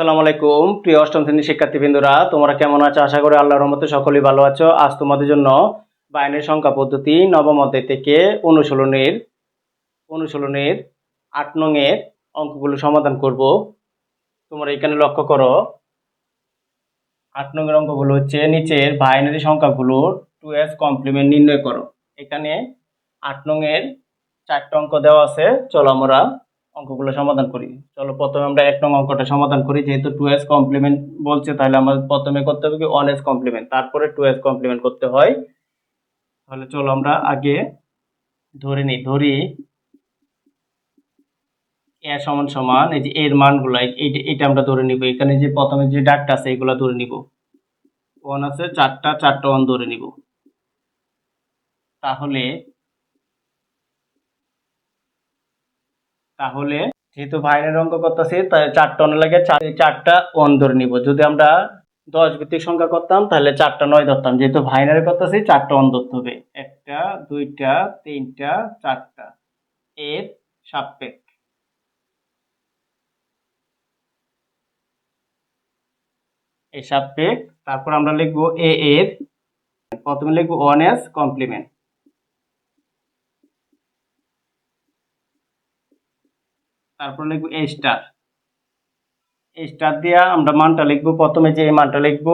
আসসালামু আলাইকুম। প্রিয় অষ্টম শ্রেণির শিক্ষার্থীবৃন্দরা, তোমরা কেমন আছো? আশা করি আল্লাহর রহমতে সকলেই ভালো আছো। আজ তোমাদের জন্য বাইনের সংখ্যা পদ্ধতি নবম অধ্যায় থেকে অনুশীলনের অনুশীলনের আট নংয়ের অঙ্কগুলো সমাধান করব। তোমরা এখানে লক্ষ্য করো, আট নংয়ের অঙ্কগুলো হচ্ছে নিচের বাইনারি সংখ্যাগুলো টু এস কমপ্লিমেন্ট নির্ণয় করো। এখানে আট নংয়ের চারটা অঙ্ক দেওয়া আছে। চলো আমরা অঙ্কগুলো সমাধান করি। চলো প্রথমে আমরা এক নং অঙ্কটা সমাধান করি। যেহেতু টু এস কমপ্লিমেন্ট বলছে, তাহলে আমাদের প্রথমে করতে হবে কি? ওয়ান এস কমপ্লিমেন্ট তারপরে টু এস কমপ্লিমেন্ট করতে হয়। তাহলে চলো আমরা আগে ধরে নিই, ধরি এ সমান সমান, এই যে এর মানগুলো, এই- এটা আমরা ধরে নিব। এখানে যে প্রথমে যে ডাকটা আছে, এগুলো ধরে নিব। ওয়ান আছে, চারটা চারটা ওয়ান ধরে নিব। তাহলে তাহলে যেহেতু ভাইনের অঙ্ক করতেছি, তাই চারটা অন লাগে চারটা ওয়ান ধরে নিব। যদি আমরা দশ ভিত্তিক সংখ্যা করতাম, তাহলে চারটা নয় ধরতাম। যেহেতু ভাইনারে করতেছি, চারটা অন ধরতে হবে। একটা, দুইটা, তিনটা, চারটা। এর সাপেক্ষ। এই সাপেক্ষ, তারপর আমরা লিখব এ এর, প্রথমে লিখব ওয়ান এস কমপ্লিমেন্ট তারপর লিখব এ স্টার এই স্টার দিয়া আমরা মানটা লিখব প্রথমে যে মানটা লিখব।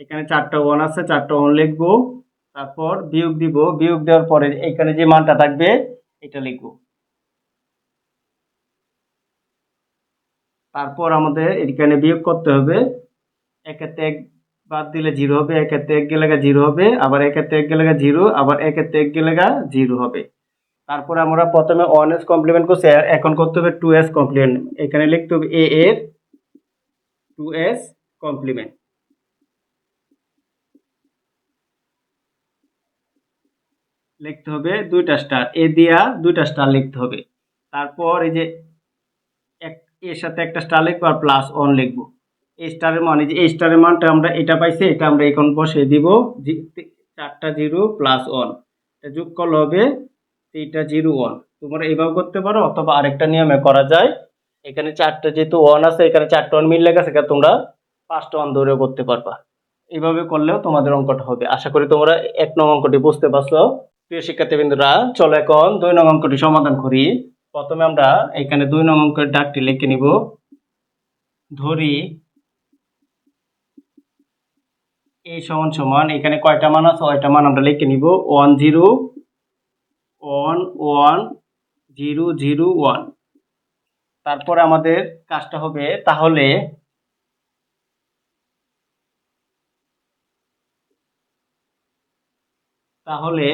এখানে চারটা ওয়ান আছে, চারটা ওয়ান লিখব। তারপর বিয়োগ দিব, বিয়োগ দেওয়ার পরে এখানে যে মানটা থাকবে, এটা লিখব। তারপর আমাদের এখানে বিয়োগ করতে হবে। একের এক বাদ দিলে জিরো হবে, একের এক গেলে জিরো হবে। আবার একের এক গেলে জিরো আবার একের এক গেলে জিরো হবে। তারপরে আমরা প্রথমে ওয়ান এস কমপ্লিমেন্ট করছি, এখন করতে হবে টু এস কমপ্লিমেন্ট এখানে লিখতে হবে এ এর টু এস কমপ্লিমেন্ট লিখতে হবে দুইটা স্টার এ দিয়া দুইটা স্টার লিখতে হবে। তারপর এই যে এক, এর সাথে একটা স্টার লিখব আর প্লাস ওয়ান লিখব। এই স্টারের মান, এই যে এই স্টারের মানটা আমরা এটা পাইছি, এটা আমরা এখন বসে দিব চারটা জিরো প্লাস এটা যোগ করলে হবে এইটা জিরো ওয়ান। তোমরা এইভাবে করতে পারো, অথবা আরেকটা নিয়মে করা যায়। এখানে চারটা যেহেতু ওয়ান আছে, এখানে চারটা ওয়ান মিল লেখা আছে এখানে তোমরা পাঁচটা ওয়ান ধরেও করতে পারবা। এইভাবে করলেও তোমাদের অঙ্কটা হবে। আশা করি তোমরা এক নং অঙ্কটি বুঝতে পারছ। প্রিয় শিক্ষার্থীবৃন্দরা, চলো এখন দুই নং অঙ্কটি সমাধান করি। প্রথমে আমরা এখানে দুই নং অঙ্কের ডাকটি লিখে নিব। ধরি এই সমান সমান, এখানে কয়টা মান আছে কয়টা মান আমরা লিখে নিব। One zero one one zero zero one. তারপরে আমাদের কাজটা হবে তাহলে তাহলে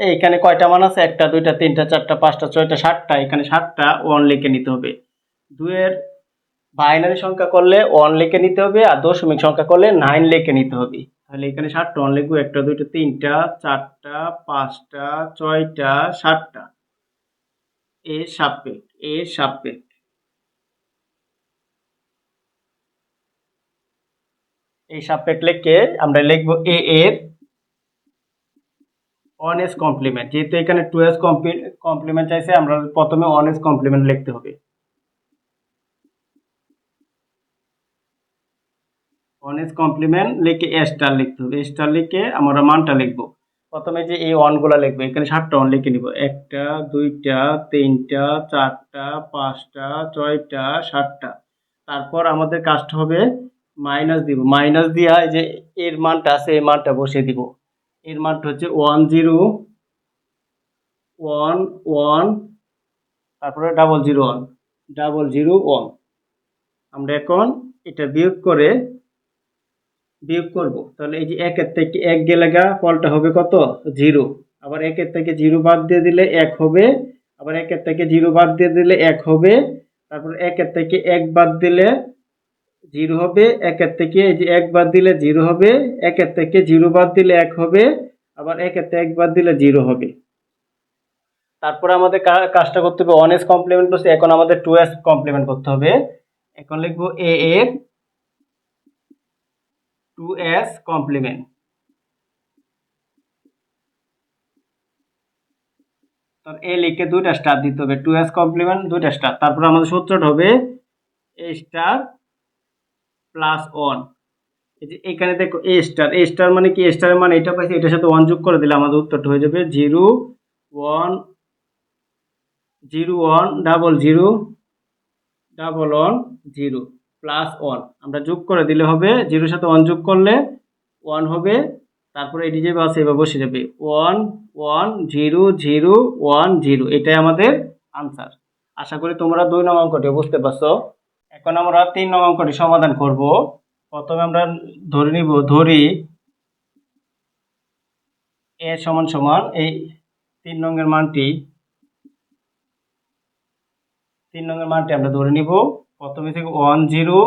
এইখানে কয়টা মান আছে? একটা, দুইটা, তিনটা, চারটা, পাঁচটা, ছয়টা, সাতটা। এখানে সাতটা ওয়ান লিখে নিতে হবে। দুয়ের বাইনারি সংখ্যা করলে ওয়ান লিখে নিতে হবে আর দশমিক সংখ্যা করলে নাইন লিখে নিতে হবে। তাহলে এখানে সাতটা ওয়ান লিখব একটা, দুইটা, তিনটা, চারটা, পাঁচটা, ছয়টা, সাতটা। এ সাপেক্ষ এর সাপেক্ষ এই সাপেক্ষ লিখে আমরা লিখব এ এর এস কমপ্লিমেন্ট যেহেতু এখানে টু এস কমপ্লিমেন্ট চাইছে, আমরা প্রথমে এস কমপ্লিমেন্ট লিখতে হবে। ওয়ান কমপ্লিমেন্ট লিখে এ স্টার লিখতে হবে। স্টার লিখে আমরা মানটা লিখব। প্রথমে যে এই ওয়ানগুলো লিখব, এখানে সাতটা ওয়ান লিখে নিব। একটা, দুইটা, তিনটা, চারটা, পাঁচটা, ছয়টা, সাতটা। তারপর আমাদের কাজটা হবে মাইনাস দিব। মাইনাস দিয়া যে এর মানটা আছে, এই মানটা বসিয়ে দিব। এর মানটা হচ্ছে ওয়ান জিরো ওয়ান ওয়ান তারপরে double zero one double zero one আমরা এখন এটা বিয়োগ করে বিয়োগ করব। তাহলে এই যে একের থেকে এক গেলে গা, ফলটা হবে কত? জিরো। আবার একের থেকে জিরো বাদ দিয়ে দিলে এক হবে। আবার একের থেকে জিরো বাদ দিয়ে দিলে এক হবে। তারপর একের থেকে এক বাদ দিলে জিরো হবে। একের থেকে এই যে এক বাদ দিলে জিরো হবে। একের থেকে জিরো বাদ দিলে এক হবে। আবার একের থেকে এক বাদ দিলে জিরো হবে। তারপরে আমাদের কাজটা করতে হবে। এস কমপ্লিমেন্ট করছে এখন আমাদের টু এস কমপ্লিমেন্ট করতে হবে। এখন লিখব এ এর টু এস কমপ্লিমেন্ট তার এ লিখে দুইটা স্টার দিতে হবে টু এস কমপ্লিমেন্ট দুইটা স্টার তারপর আমাদের সূত্রটা হবে এ স্টার প্লাস ওয়ান এই যে এখানে দেখো এ স্টার এ স্টার মানে কি? এ স্টারের মানে এটা পাইছি, এটার সাথে ওয়ান যোগ করে দিলে আমাদের উত্তরটা হয়ে যাবে zero one zero one double zero double one zero plus one আমরা যোগ করে দিলে হবে, জিরোর সাথে ওয়ান যোগ করলে ওয়ান হবে, তারপরে এটি যে বাস এবার বসে যাবে। One one zero zero one zero এটাই আমাদের আনসার আশা করি তোমরা দুই নং অঙ্কটি বুঝতে পারছ। এখন আমরা তিন নং অঙ্কটি সমাধান করব। প্রথমে আমরা ধরে নিব, ধরি এ সমান সমান, এই তিন নংয়ের মানটি, তিন নংয়ের মানটি আমরা ধরে নিব। প্রথমে থেকে one zero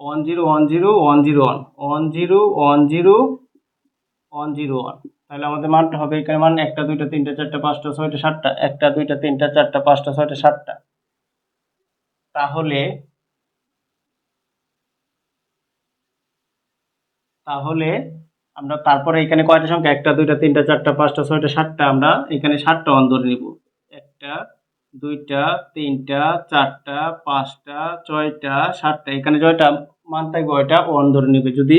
one zero one zero one zero one one zero one zero one zero one. তাহলে আমাদের মানটা হবে এখানে মান একটা, দুইটা, তিনটা, চারটা, পাঁচটা, ছয়টা, সাতটা, একটা, দুইটা, তিনটা, চারটা, পাঁচটা, ছয়টা, সাতটা। তাহলে তাহলে আমরা তারপরে এখানে কয়টা সংখ্যা? একটা, দুইটা, তিনটা, চারটা, পাঁচটা, ছয়টা, সাতটা, আমরা এখানে সাতটা ওয়ান ধরে নিব। একটা দুইটা, তিনটা, চারটা, পাঁচটা, ছয়টা, সাতটা। এখানে জয়টা মান থাকবে ওইটা ওয়ান ধরে নিবে। যদি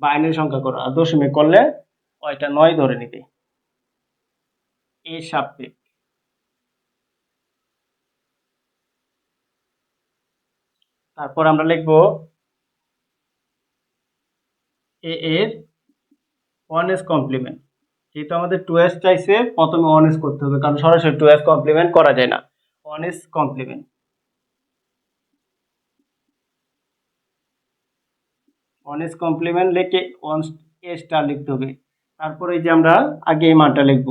বাইনের সংখ্যা করো, আর দশমিক করলে ওইটা নয় ধরে নিবে। এর সাপেক্ষ। তারপর আমরা লিখব এ এর ওয়ান এস কমপ্লিমেন্ট যেহেতু আমাদের টু এস চাইছে, প্রথমে ওয়ান এস করতে হবে, কারণ সরাসরি টু এস কমপ্লিমেন্ট করা যায় না। One's complement one's complement লিখে ওয়ান এ লিখতে হবে। তারপরে যে আমরা আগে এই মানটা লিখব।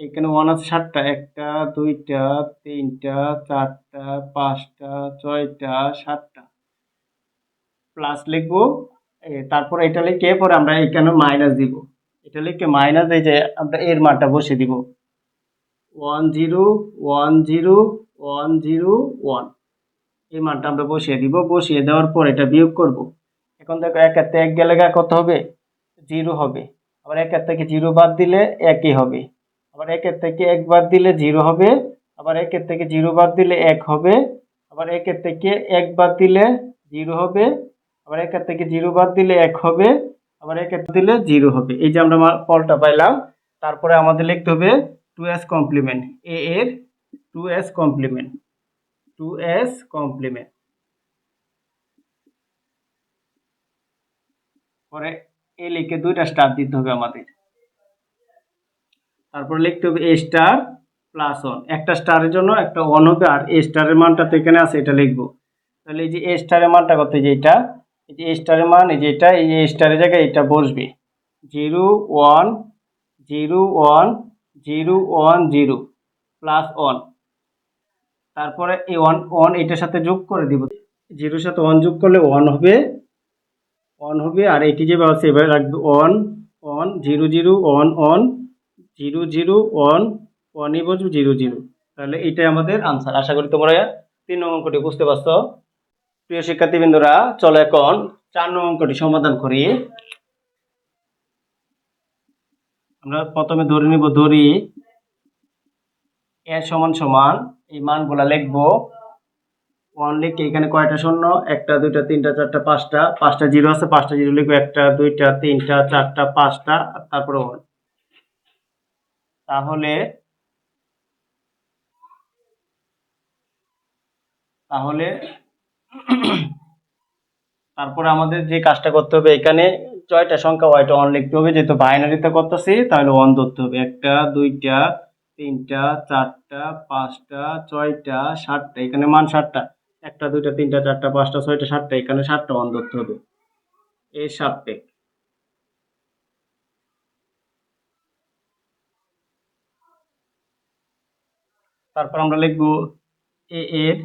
এখানে ওয়ান আছে সাতটা, একটা, দুইটা, তিনটা, চারটা, পাঁচটা, ছয়টা, সাতটা। প্লাস লিখব তারপরে এটা লিখে পরে আমরা এখানে মাইনাস দিব। এটা লিখে মাইনাস এই যে আমরা এর মানটা বসিয়ে দিব। One zero one zero one zero one এই মানটা আমরা বসিয়ে দিব। বসিয়ে দেওয়ার পর এটা বিয়োগ করব। এখন দেখো এক হাতে এক গেলে কত হবে? জিরো হবে। আবার এক হাত থেকে জিরো বাদ দিলে একই হবে। আবার একের থেকে এক বাদ দিলে জিরো হবে। আবার একের থেকে জিরো বাদ দিলে এক হবে। আবার একের থেকে এক বাদ দিলে জিরো হবে। আবার একের থেকে জিরো বাদ দিলে এক হবে। আবার একের দিলে জিরো হবে। এই যে আমরা ফলটা পাইলাম, তারপরে আমাদের লিখতে হবে টু এস কমপ্লিমেন্ট এ এর two's complement two's complement পরে এ লিখে দুইটা স্টার দিতে হবে আমাদের। তারপরে লিখতে হবে এ স্টার প্লাস ওয়ান একটা স্টারের জন্য একটা ওয়ান হবে, আর এ স্টারের মানটা তো এখানে আছে, এটা লিখব। তাহলে এই যে এ স্টারের মানটা এই যে এটা? এই যে এ স্টারের মান, এই যে এটা, এই যে স্টারের জায়গায় এটা বসবে। Zero one zero one zero one, zero plus one তারপরে এই ওয়ান ওয়ান এটার সাথে যোগ করে দিব। জিরোর সাথে ওয়ান যোগ করলে ওয়ান হবে ওয়ান হবে, আর এটি যে আছে এবার রাখবে one one zero zero one one zero zero one ওয়ানই বসবে, জিরো জিরো। তাহলে এটাই আমাদের আনসার আশা করি তোমরা তিন নং অঙ্কটি বুঝতে পারছ। প্রিয় শিক্ষার্থীবৃন্দরা, চলো এখন চার নং অঙ্কটি সমাধান করি। আমরা প্রথমে ধরে নিব ধরি এ সমান সমান, এই মানগুলা লিখব। ওয়ান লিখে এখানে কয়টা শূন্য? একটা, দুইটা, তিনটা, চারটা, পাঁচটা। পাঁচটা জিরো আছে, পাঁচটা জিরো লিখব একটা, দুইটা, তিনটা, চারটা, পাঁচটা, আর তারপরে ওয়ান। তাহলে তাহলে তারপরে আমাদের যে কাজটা করতে হবে এখানে ছয়টা সংখ্যা ওয়াইটা ওয়ান লিখতে হবে। যেহেতু বাইনারিতে করতেছি, তাহলে ওয়ান ধরতে হবে। একটা, দুইটা, তিনটা, চারটা, পাঁচটা, ছয়টা, সাতটা। এখানে মান সাতটা। একটা, দুইটা, তিনটা, চারটা, পাঁচটা, ছয়টা, সাতটা। এখানে সাতটা ওয়ান ধরতে হবে। এর সাপেক্ষ তারপর আমরা লিখব এ এর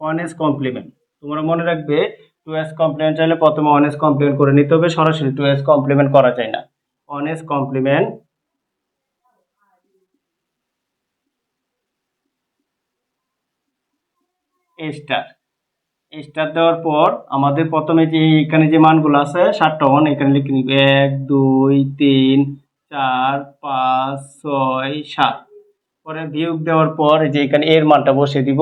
ওয়ান এস কমপ্লিমেন্ট তোমরা মনে রাখবে টু এস কমপ্লিমেন্ট চাইলে প্রথমে ওয়ান এস কমপ্লিমেন্ট করে নিতে হবে, সরাসরি টু এস কমপ্লিমেন্ট করা যায় না। One's complement star star দেওয়ার পর আমাদের প্রথমে যে এখানে যে মানগুলো আছে সাতটা ওয়ান এখানে লিখে নিবে এক, দুই, তিন, চার, পাঁচ, ছয়, সাত। পরে বিয়োগ দেওয়ার পর যে এখানে এর মানটা বসে দিব।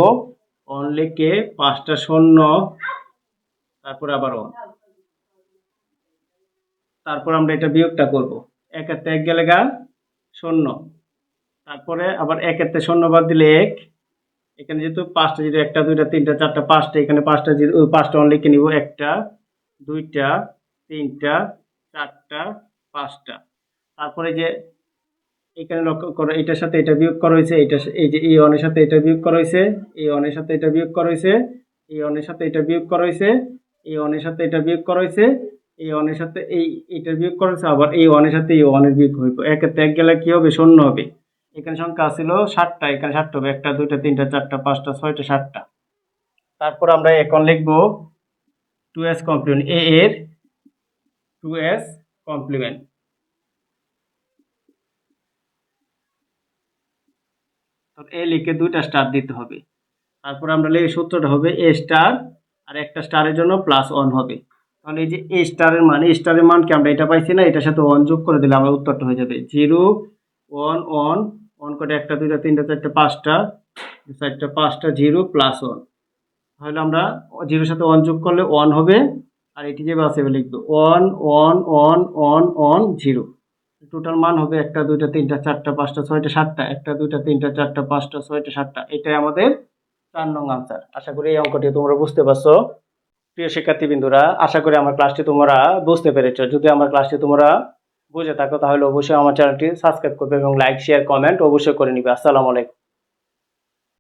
অনলিকে পাঁচটা শূন্য। তারপরে আবার অন তারপর আমরা এটা বিয়োগটা করব। একের তে এক গেলে গা? শূন্য। তারপরে আবার একের তে শূন্য বাদ দিলে এক। এখানে যেহেতু পাঁচটা যেহেতু একটা, দুইটা, তিনটা, চারটা, পাঁচটা, এখানে পাঁচটা যেহেতু ওই পাঁচটা অন লিখে নিব? একটা, দুইটা, তিনটা, চারটা, পাঁচটা। তারপরে যে এখানে লক্ষ্য করো, এটার সাথে এটা বিয়োগ করা হয়েছে এটা এই যে এই অনের সাথে এটা বিয়োগ করা হয়েছে, এই অনের সাথে এটা বিয়োগ করা হয়েছে, এই অনের সাথে এটা বিয়োগ করা হয়েছে, এই অনের সাথে এটা বিয়োগ করা হয়েছে, এই অনের সাথে এই, এটা বিয়োগ করা হয়েছে, আবার এই অনের সাথে এই অনের বিয়োগ হইব। একে ত্যাগ গেলে কি হবে? শূন্য হবে। এখানে সংখ্যা ছিল ষাটটা এখানে ষাটটা হবে, একটা, দুইটা, তিনটা, চারটা, পাঁচটা, ছয়টা, সাতটা। তারপর আমরা এখন লিখব টু এস কমপ্লিমেন্ট এ এর টু এস কমপ্লিমেন্ট তো এ লিখে দুইটা স্টার দিতে হবে। তারপর আমরা লিখে সূত্রটা হবে এ স্টার আর একটা স্টারের জন্য প্লাস ওয়ান হবে। তাহলে এই যে এ স্টারের মান এ স্টারের মান কি আমরা এটা পাইছি না? এটার সাথে ওয়ান যোগ করে দিলে আমার উত্তরটা হয়ে যাবে জিরো ওয়ান ওয়ান ওয়ান করে একটা, দুইটা, তিনটা, চারটা, পাঁচটা চারটা, পাঁচটা জিরো প্লাস ওয়ান তাহলে আমরা জিরোর সাথে ওয়ান যোগ করলে ওয়ান হবে, আর এটি আছে এভাবে লিখব। One one one one one zero total মান হবে একটা, দুইটা, তিনটা, চারটা, পাঁচটা, ছয়টা, সাতটা। একটা, দুইটা, তিনটা, চারটা, পাঁচটা, ছয়টা, সাতটা। এটাই আমাদের চার নং আনসার আশা করি এই অঙ্কটি তোমরা বুঝতে পারছ। প্রিয় শিক্ষার্থীবৃন্দুরা, আশা করি আমার ক্লাসটি তোমরা বুঝতে পেরেছ। যদি আমার ক্লাসটি তোমরা বুঝে থাকো, তাহলে অবশ্যই আমার চ্যানেলটি সাবস্ক্রাইব করবে এবং লাইক শেয়ার কমেন্ট অবশ্যই করে নিবে। আসসালামু আলাইকুম।